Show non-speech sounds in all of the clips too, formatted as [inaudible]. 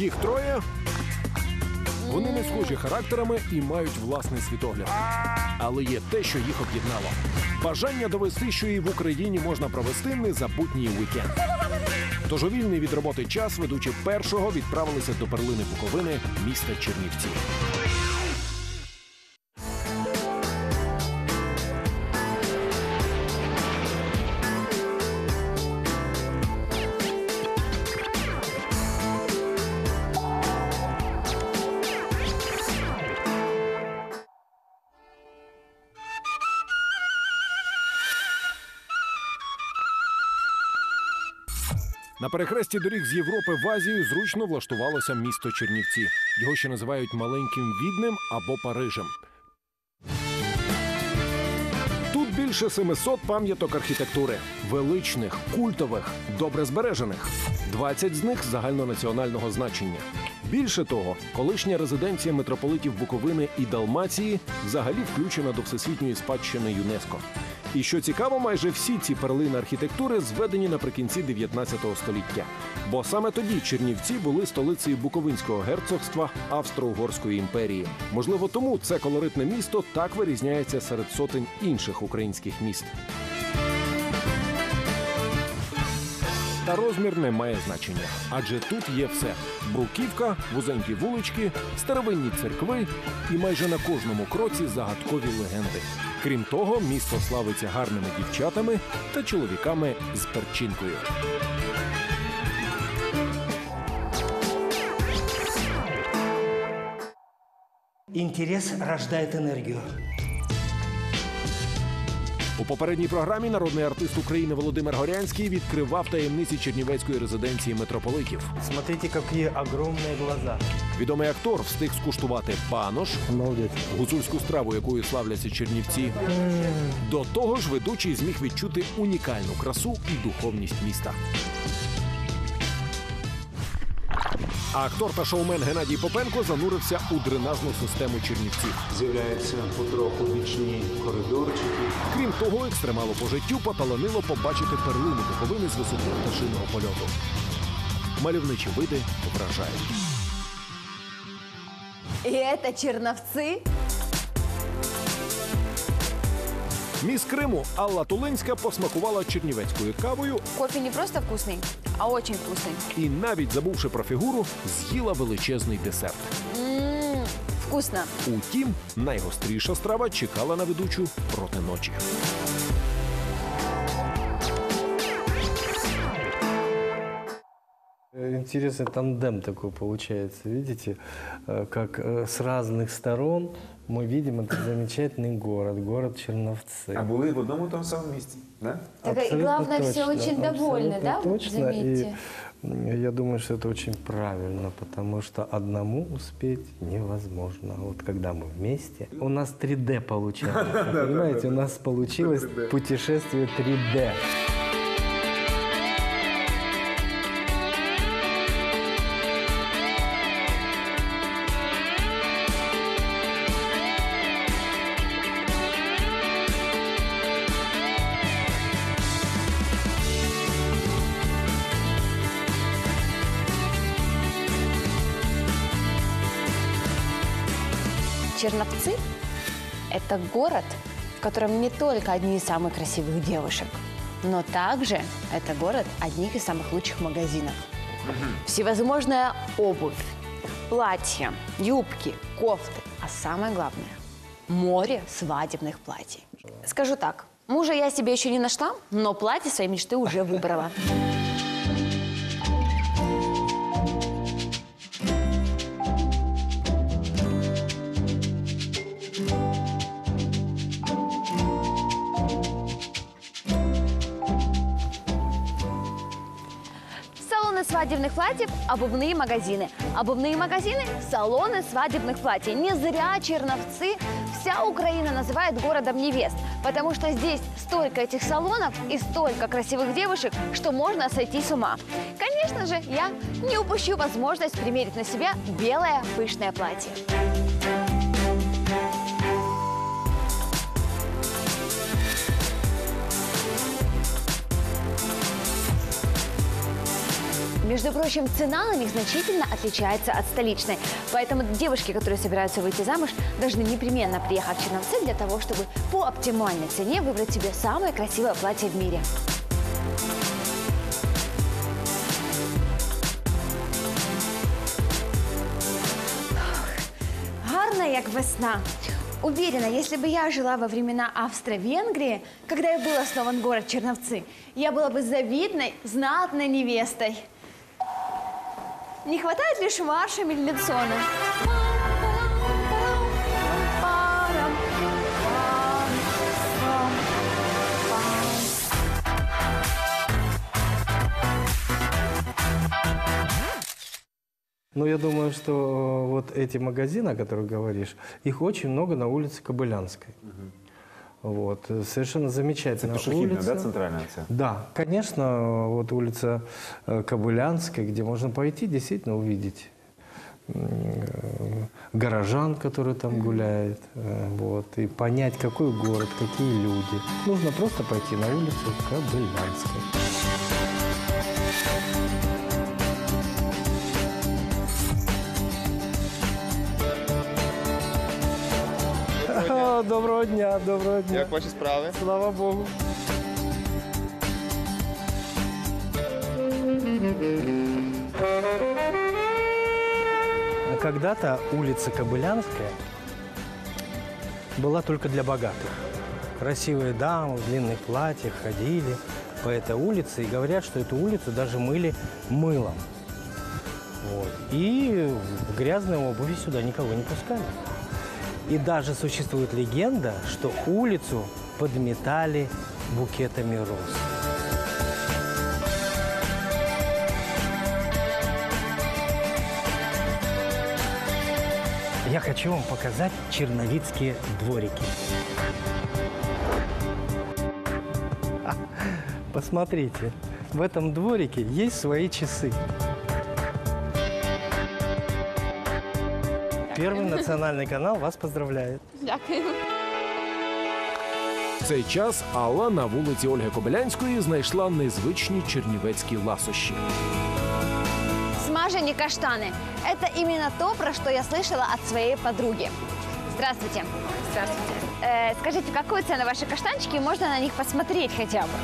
Їх троє. Вони не схожі характерами і мають власний світогляд. Але є те, що їх об'єднало: бажання довести, що і в Україні можна провести незабутній вікенд. Тож у вільний від роботи час ведучі першого відправилися до перлини Буковини міста Чернівці. Перехресті доріг з Європи в Азію зручно влаштувалося місто Чернівці. Його ще називають маленьким відним або Парижем. Тут більше 700 пам'яток архітектури, величних, культових, добре збережених. 20 з них загальнонаціонального значення. Більше того, колишня резиденція митрополитів Буковини і Далмації взагалі включена до всесвітньої спадщини ЮНЕСКО. І що цікаво, майже всі ці перлини архітектури зведені наприкінці 19 століття. Бо саме тоді Чернівці були столицею Буковинського герцогства Австро-Угорської імперії. Можливо, тому це колоритне місто так вирізняється серед сотень інших українських міст. Та розмір не має значення, адже тут є все: бруківка, вузенькі вулички, старовинні церкви і майже на кожному кроці загадкові легенди. Крім того, місто славиться гарними дівчатами та чоловіками з перчинкою. Интерес рождает энергию. У попередній програмі народний артист України Володимир Горянський відкривав таємниці чернівецької резиденції митрополитів. Смотрите, які огромні глаза. Відомий актор встиг скуштувати панош, Молодець. гуцульську страву, якою славляться чернівці. До того ж, ведучий зміг відчути унікальну красу і духовність міста. А актор та шоумен Геннадій Попенко занурився у дренажну систему чернівців. З'являються потроху бічні коридорчики. Крім того, екстремало по життю поталанило побачити перлину Буковини з висоти пташиного польоту. Мальовничі види вражають. І це черновцы? Міс Криму Алла Тулинська посмакувала чернівецькою кавою Кофе не просто вкусный, а очень вкусный. і, навіть забувши про фігуру, з'їла величезний десерт. М, Вкусно. Утім, найгостріша страва чекала на ведучу проти ночі. Интересный тандем такой получается, видите, Э, как э, с разных сторон мы видим этот замечательный город, город Черновцы. А були в одному тому самому місці, да? Так, и Абсолютно главное, все точно, очень довольны, да? Точно. Заметьте. И я думаю, что это очень правильно, потому что одному успеть невозможно. А Вот когда мы вместе, у нас 3D получается, [laughs] понимаете, у нас получилось путешествие 3D. Это город, в котором не только одни из самых красивых девушек, но также это город одних из самых лучших магазинов. Всевозможная обувь, платья, юбки, кофты, а самое главное – море свадебных платьев. Скажу так, мужа я себе еще не нашла, но платье своей мечты уже выбрала. Свадебных платьев – обувные магазины. Обувные магазины – салоны свадебных платьев. Не зря Черновцы вся Украина называет городом невест, потому что здесь столько этих салонов и столько красивых девушек, что можно сойти с ума. Конечно же, я не упущу возможность примерить на себя белое пышное платье. Между прочим, цена на них значительно отличается от столичной. Поэтому девушки, которые собираются выйти замуж, должны непременно приехать в Черновцы для того, чтобы по оптимальной цене выбрать себе самое красивое платье в мире. Гарна, як весна. Уверена, если бы я жила во времена Австро-Венгрии, когда и был основан город Черновцы, я была бы завидной, знатной невестой. Не хватает лишь марша Мельницона. Ну, я думаю, что э, вот эти магазины, о которых говоришь, их очень много на улице Кобылянской. Вот, совершенно замечательная Пешехідна, улица. да, центральна ця? Да, конечно, вот улица э, Кобылянская, где можно пойти действительно увидеть э, горожан, которые там гуляют, э, вот, и понять, какой город, какие люди. Нужно просто пойти на улицу Кобылянской. Доброго дня, доброго дня. Як ваші справи? Слава Богу. Когда-то улица Кобылянская была только для богатых. Красивые дамы в длинных платьях ходили по этой улице и говорят, что эту улицу даже мыли мылом. Вот. И в грязной обуви сюда никого не пускали. И даже существует легенда, что улицу подметали букетами роз. Я хочу вам показать черновицкие дворики. [laughs] Посмотрите, в этом дворике есть свои часы. Первый национальный канал вас поздравляет. В цей час Алла на вулиці Ольги Кобилянської знайшла незвичні чернівецькі ласощі. Смажені каштаны. Это именно то, про что я слышала от своей подруги. Здравствуйте. Здравствуйте. Э, скажите, какую цену ваши каштанчики? Можно на них посмотреть хотя бы?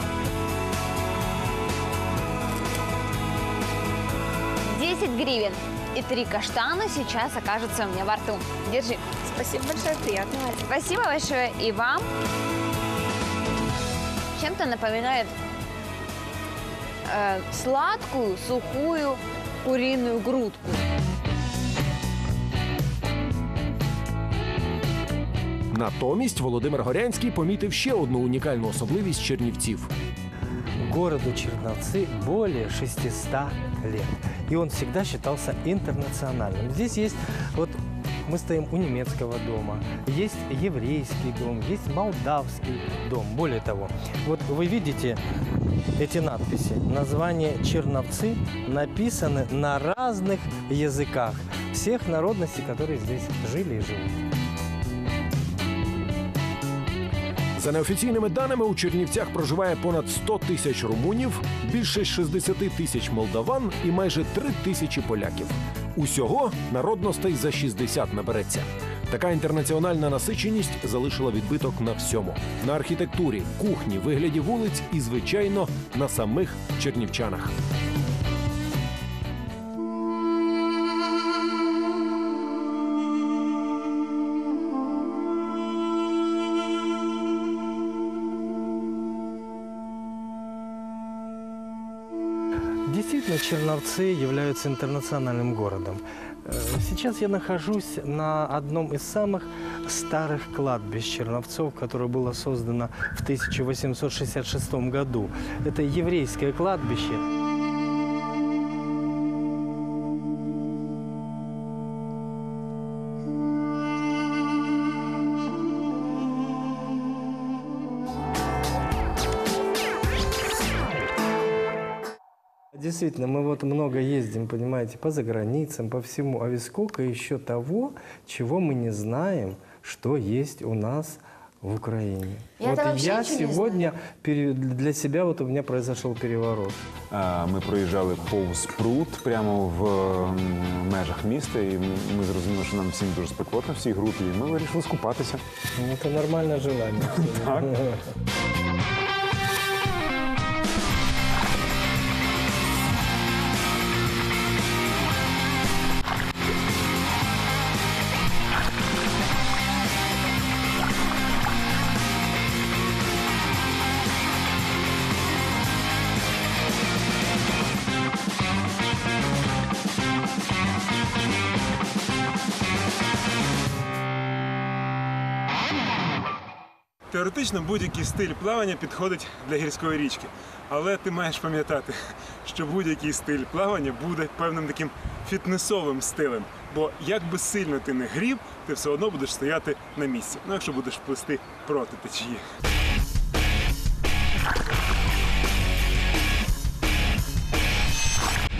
Десять гривен. И три каштана сейчас окажутся у меня во рту. Держи. Спасибо большое, приятно. Спасибо большое и вам. Чем-то напоминает э, сладкую, сухую куриную грудку. Натомість Володимир Горянський помітив ще одну унікальну особливість чернівців. Городу Черновцы более 600 лет. И он всегда считался интернациональным. Здесь есть, вот мы стоим у немецкого дома, есть еврейский дом, есть молдавский дом. Более того, вот вы видите эти надписи. Название Черновцы написаны на разных языках всех народностей, которые здесь жили и живут. За неофіційними даними у Чернівцях проживає понад 100 тисяч румунів, більше 60 тисяч молдаван і майже 3 тисячі поляків. Усього народностей за 60 набереться. Така інтернаціональна насиченість залишила відбиток на всьому: на архітектурі, кухні, вигляді вулиць і, звичайно, на самих чернівчанах. Черновцы являются интернациональным городом. Э, Сейчас я нахожусь на одном из самых старых кладбищ Черновцов, которое было создано в 1866 году. Это еврейское кладбище. Действительно, мы вот много ездим, понимаете, по заграницам, по всему. А ведь сколько еще того, чего мы не знаем, что есть у нас В Украине. Я вот это вообще я ничего не сегодня пере- для себя вот у меня произошел переворот. А, Ми проїжджали повз пруд прямо в м, межах міста, і ми- ми зрозуміли, що нам всім дуже спекотно всій групі, і ми вирішили скупатися. Ну, Это нормальное желание. [laughs] Так. [laughs] Теоретично будь-який стиль плавання підходить для гірської річки. Але ти маєш пам'ятати, що будь-який стиль плавання буде певним таким фітнесовим стилем. Бо як би сильно ти не грів, ти все одно будеш стояти на місці. Ну, якщо будеш плисти проти течії.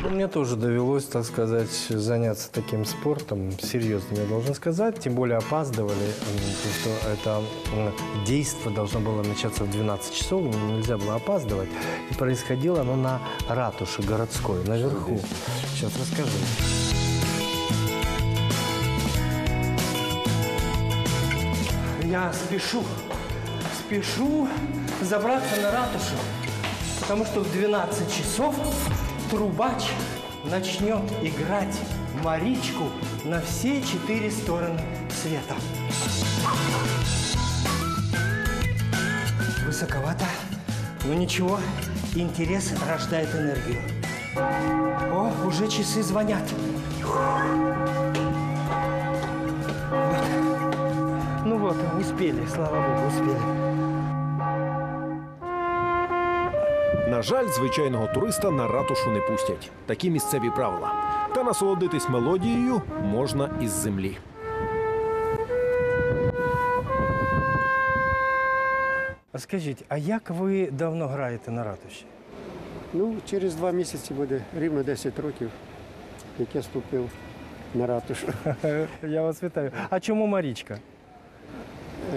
Ну, Мне тоже довелось, так сказать, заняться таким спортом, серьезным, я должен сказать. Тем более опаздывали, потому что это м, действо должно было начаться в 12 часов, нельзя было опаздывать. И происходило оно на ратуше городской, наверху. Сейчас расскажу. Я спешу, спешу забраться на ратушу, потому что в 12 часов трубач начнет играть Маричку на все четыре стороны света. Высоковато, но ничего, интерес рождает энергию. О, уже часы звонят. Ну вот, успели, слава богу, успели. На жаль, звичайного туриста на ратушу не пустять. Такі місцеві правила. Та насолодитись мелодією можна із землі. А скажіть, а як ви давно граєте на ратуші? Ну, через два місяці буде рівно 10 років, як я ступив на ратушу. [laughs] Я вас вітаю. А чому Марічка?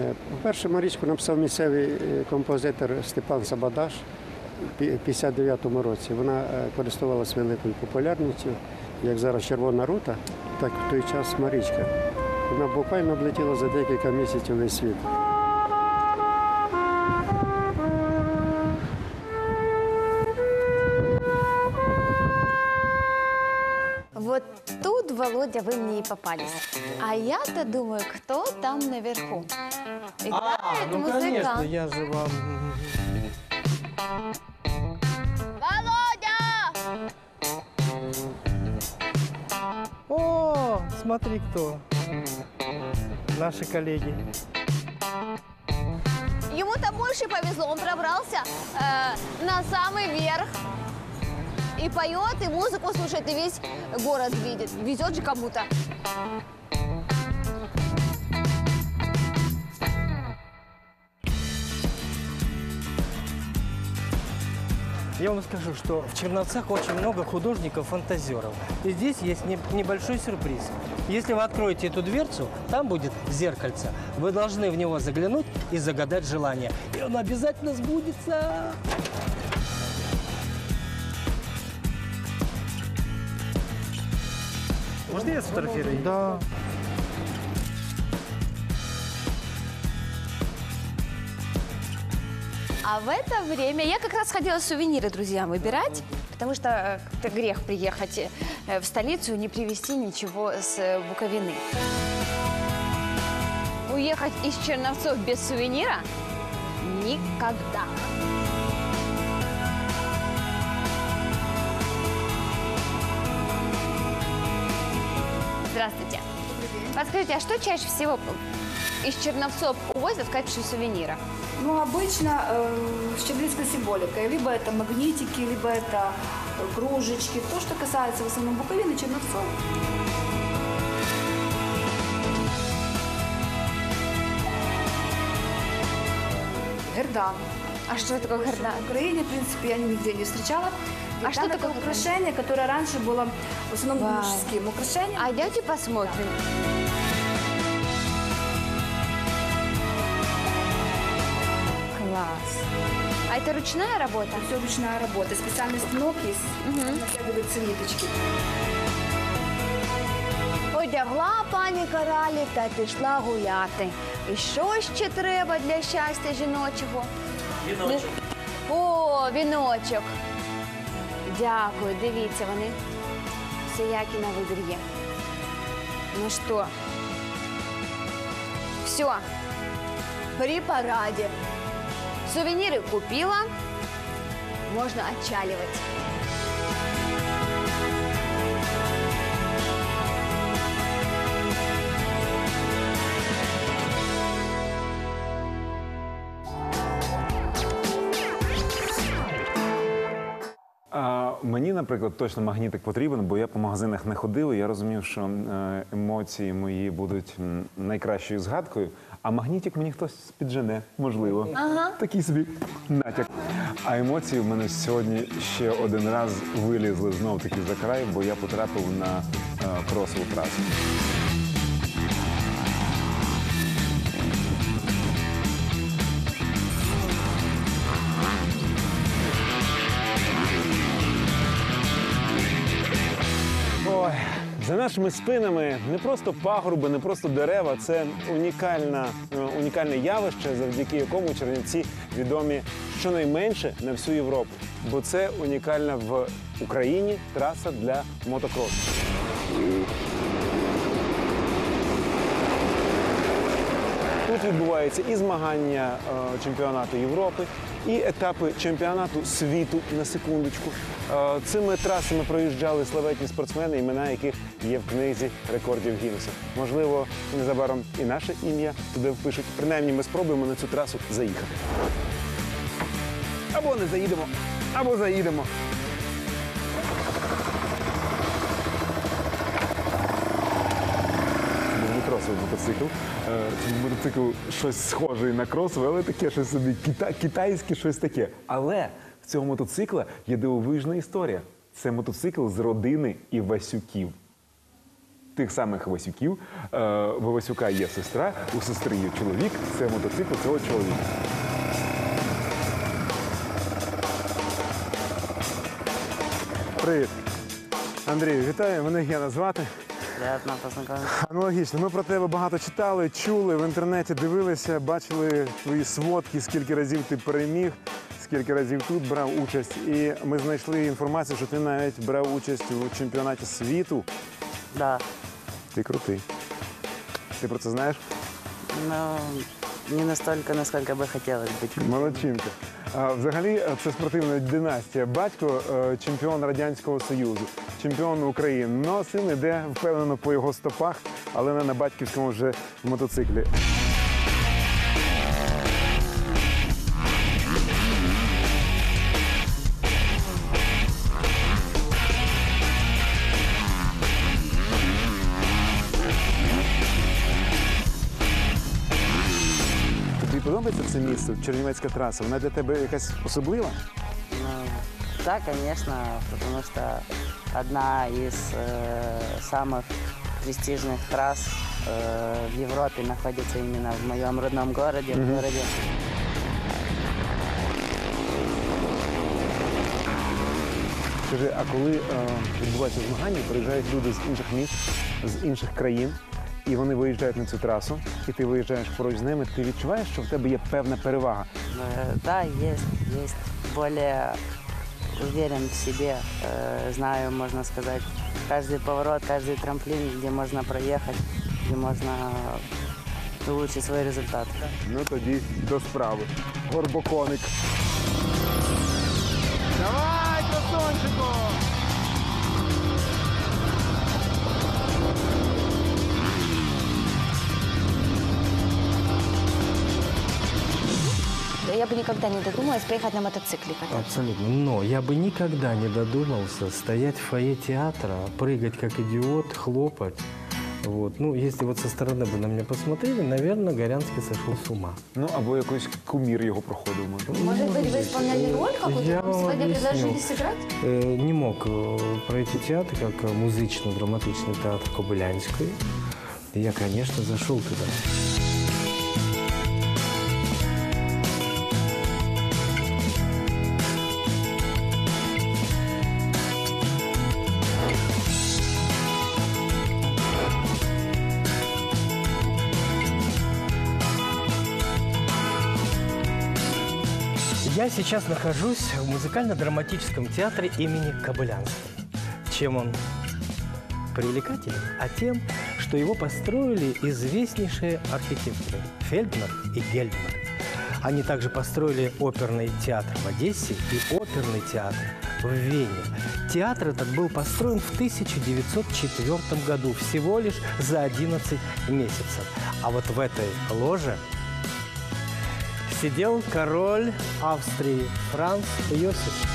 Е, По-перше, Марічку написав місцевий е, композитор Степан Сабадаш 59-му році. Вона е, користувалася великою популярністю, як зараз Червона рута, так в той час Марічка. Вона буквально облетіла за декілька місяців весь світ. Вот тут, Володя, вы мне и попались. А я-то думаю, кто там наверху? Играет ну музыкант. конечно, я же вам... смотри кто. Наши коллеги. Ему-то больше повезло, он пробрался э, на самый верх. И поет, и музыку слушает, и весь город видит. Везет же кому-то. Я вам скажу, что в Черновцах очень много художников-фантазеров. И здесь есть не- небольшой сюрприз. Если вы откроете эту дверцу, там будет зеркальце. Вы должны в него заглянуть и загадать желание. И оно обязательно сбудется. Можно я сфотографирую? Да. А в это время я как раз ходила сувениры друзьям выбирать, потому что это грех приехать э, в столицу и не привезти ничего с э, Буковины. Уехать из Черновцов без сувенира никогда. Здравствуйте. Подскажите, а что чаще всего из Черновцов увозят в качестве сувенира? Ну, обычно э, с чернильской символикой. Либо это магнитики, либо это э, кружечки. То, что касается в основном Буковины, Черновцов. Гердан. А что такое гердан? В Украине, в принципе, я нигде не встречала. А что это такое украшение, которое раньше было в основном Вау. мужским украшением. А давайте посмотрим. Это ручная работа? Все ручная работа. Специальный станок есть, натягиваются ниточки. Одягла пані коралі та пішла гуляти. І що ще треба для щастя жіночого? Віночок. О, віночок. Дякую, дивіться, вони всіякі на вибір є. Ну що? Все. При параде. Сувениры купила. Можно отчаливать. А, мені, наприклад, точно магнітик потрібен, бо я по магазинах не ходив. і Я розумів, що е, емоції мої будуть найкращою згадкою. А магнітик мені хтось піджене, можливо. Ага. Такий собі натяк. А емоції в мене сьогодні ще один раз вилізли знов таки за край, бо я потрапив на е, кросову трасу. Нашими спинами не просто пагорби, не просто дерева, це унікальна, е, унікальне явище, завдяки якому Чернівці відомі щонайменше на всю Європу. Бо це унікальна в Україні траса для мотокросу. Тут відбуваються і змагання е, чемпіонату Європи, і етапи чемпіонату світу на секундочку. Е, цими трасами проїжджали славетні спортсмени, імена яких є в книзі рекордів Гіннеса. Можливо, незабаром і наше ім'я туди впишуть. Принаймні, ми спробуємо на цю трасу заїхати. Або не заїдемо, або заїдемо. Мотоцикл. Е, мотоцикл щось схожий на кросовий, але таке щось собі кита- китайське щось таке. Але в цього мотоцикла є дивовижна історія. Це мотоцикл з родини Івасюків. Тих самих Івасюків. Е, В Івасюка є сестра, у сестри є чоловік. Це мотоцикл цього чоловіка. Привіт. Андрію, вітаю. Мене Гена звати. Приятно. Аналогічно. Ми про тебе багато читали, чули в інтернеті, дивилися, бачили твої сводки, скільки разів ти переміг, скільки разів тут брав участь. І ми знайшли інформацію, що ти навіть брав участь у чемпіонаті світу. Да. Ти крутий. Ти про це знаєш? Но не настолько, насколько бы хотелось быть. Молодчинка. Взагалі, е, це спортивна династія. Батько е, чемпіон Радянського Союзу, чемпіон України. Ну, а син іде впевнено по його стопах, але не на батьківському вже мотоциклі. подобається це місце, Чернівецька траса? Вона для тебе якась особлива? Ну, да, конечно, потому что одна из э, самых престижных трасс э, в Европе находится именно в моем родном городе, в городе. Скажи, а коли е, відбуваються змагання, приїжджають люди з інших міст, з інших країн, і вони виїжджають на цю трасу, і ти виїжджаєш поруч з ними, ти відчуваєш, що в тебе є певна перевага. Э, да, есть, есть. Более уверен в себе, э, знаю, можно сказать, каждый поворот, каждый трамплин, где можно проехать, где можно улучшить свой результат. Ну тоді до справи. Горбоконик. Давай, красончику! Я бы никогда не додумалась поехать на мотоцикле кататься. Абсолютно. Но я бы никогда не додумался стоять в фойе театра, прыгать как идиот, хлопать. Вот. Ну, если вот со стороны бы на меня посмотрели, наверное, Горянский сошел с ума. Ну або якийсь кумір його проходив, може. Может быть, вы исполняли роль какую-то? Я Вам сегодня объясню. предложили сыграть? Е, не мог е, пройти театр, как э, музично-драматичный театр Кобылянской. Я, конечно, зашел туда. Сейчас нахожусь в музыкально-драматическом театре имени Кобылянской. Чем он привлекателен? А тем, что его построили известнейшие архитекторы Фельдмер и Гельдмер. Они также построили оперный театр в Одессе и оперный театр в Вене. Театр этот был построен в 1904 году, всего лишь за 11 месяцев. А вот в этой ложе сидел король Австрии Франц Йосиф.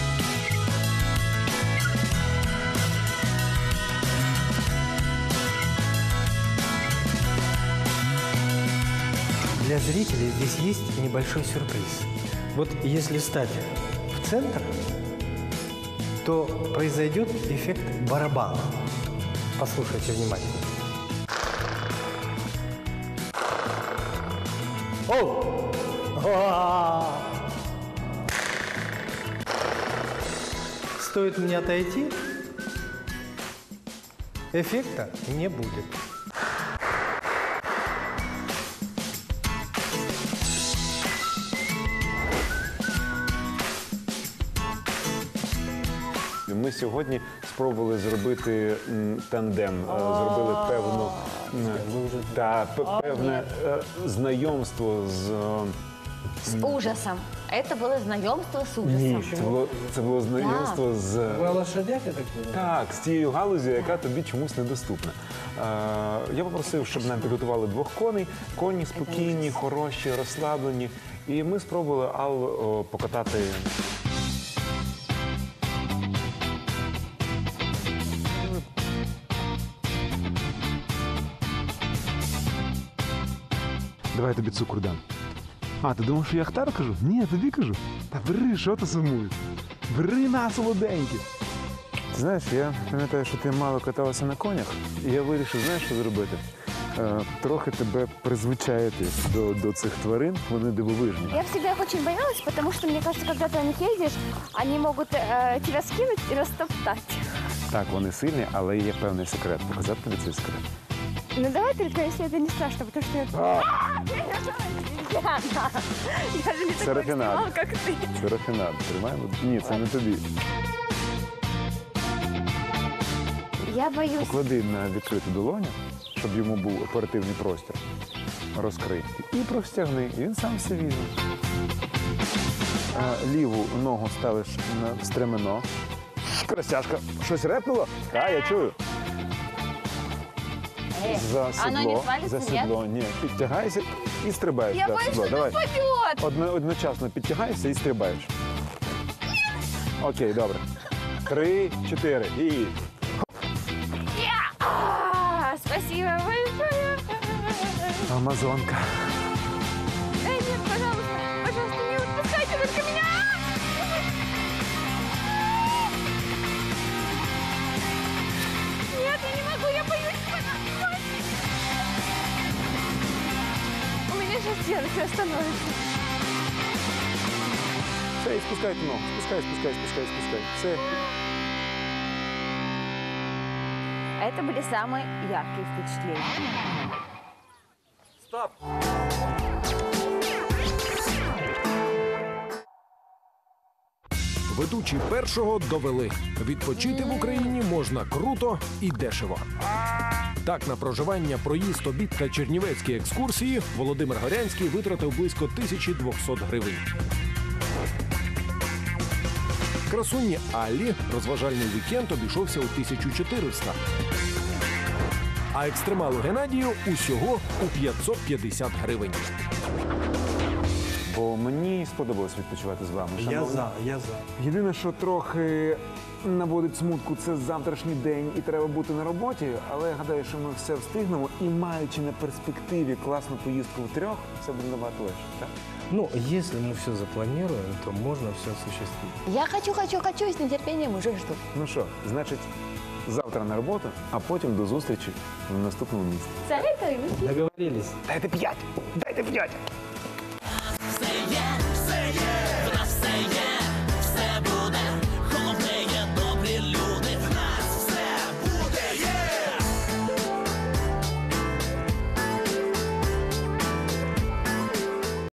Для зрителей здесь есть небольшой сюрприз. Вот если стать в центр, то произойдет эффект барабана. Послушайте внимательно. Оу! [laughs] Стоит мне отойти, эффекта не будет. Ми сьогодні спробували зробити м, тандем, е, зробили певну м, та п- певне е, знайомство з. е, С ужасом. Это было знакомство с ужасом. Це було це було знайомство з Вы о лошадях, я так понимаю? так, з тією галузю, яка тобі чомусь недоступна. Е, я попросив, щоб нам підготували двох коней. Коні спокійні, хороші, розслаблені. І ми спробували Аллу о, покатати. Давай я тобі цукру дам. А, ти думав, що я Ахтар кажу? Ні, тобі кажу. Та бери, що ти сумуєш? Бери на солоденькі. Знаєш, я пам'ятаю, що ти мало каталася на конях, і я вирішив, знаєш, що зробити? Е, трохи тебе призвичаїти до, до цих тварин, вони дивовижні. Я всегда их очень боялась, потому что, мне кажется, когда ты на них ездишь, они могут э, тебя скинуть и растоптать. Так, вони сильні, але є певний секрет. Показати тобі цей секрет. Ну давай только, если это не страшно, потому что я... А, Яна, Я же не Це такой рафінад. экстремал, как ты. це рафінад. Тримаємо? Ні, це не тобі. Я боюсь. Поклади на відкриту долоню, щоб йому був оперативний простір. Розкрий. І простягни. І він сам все візьме. А, Ліву ногу ставиш на стремено. Красяшка. Щось репнуло? Так, я чую. За оно не седло. свалится, За седло. Ні, підтягайся і стрибаєш. Я да, боюсь, седло. что Давай. упадет. Одно, одночасно підтягайся і стрибаєш. Окей, добре. Три, чотири. І. А, Спасибо большое. Амазонка. Эй, нет, пожалуйста, пожалуйста, не отпускайте только меня. сейчас сердце остановится. Все, і спускай ногу. Спускай, спускай, спускай, спускай. Все. Это были самые яркие впечатления. Ведучі першого довели. Відпочити в Україні можна круто і дешево. Так, на проживання, проїзд, обід та чернівецькі екскурсії Володимир Горянський витратив близько 1200 гривень. Красуні Аллі розважальний вікенд обійшовся у 1400. А екстремалу Геннадію усього у 550 гривень. Бо мені сподобалось відпочивати з вами. Я за, я за. Єдине, що трохи наводить смутку, це завтрашній день і треба бути на роботі, але я гадаю, що ми все встигнемо і маючи на перспективі класну поїздку в трьох, це буде набагато легше. Так? Ну, если мы все запланируем, то можно все осуществить. Я хочу, хочу, хочу и с нетерпением уже жду. Ну що, значить, завтра на роботу, а потім до зустрічі в наступному місці. Советую. Договорились? Дайте п'ять! Дайте п'ять! say yeah, say yeah. But I say yeah.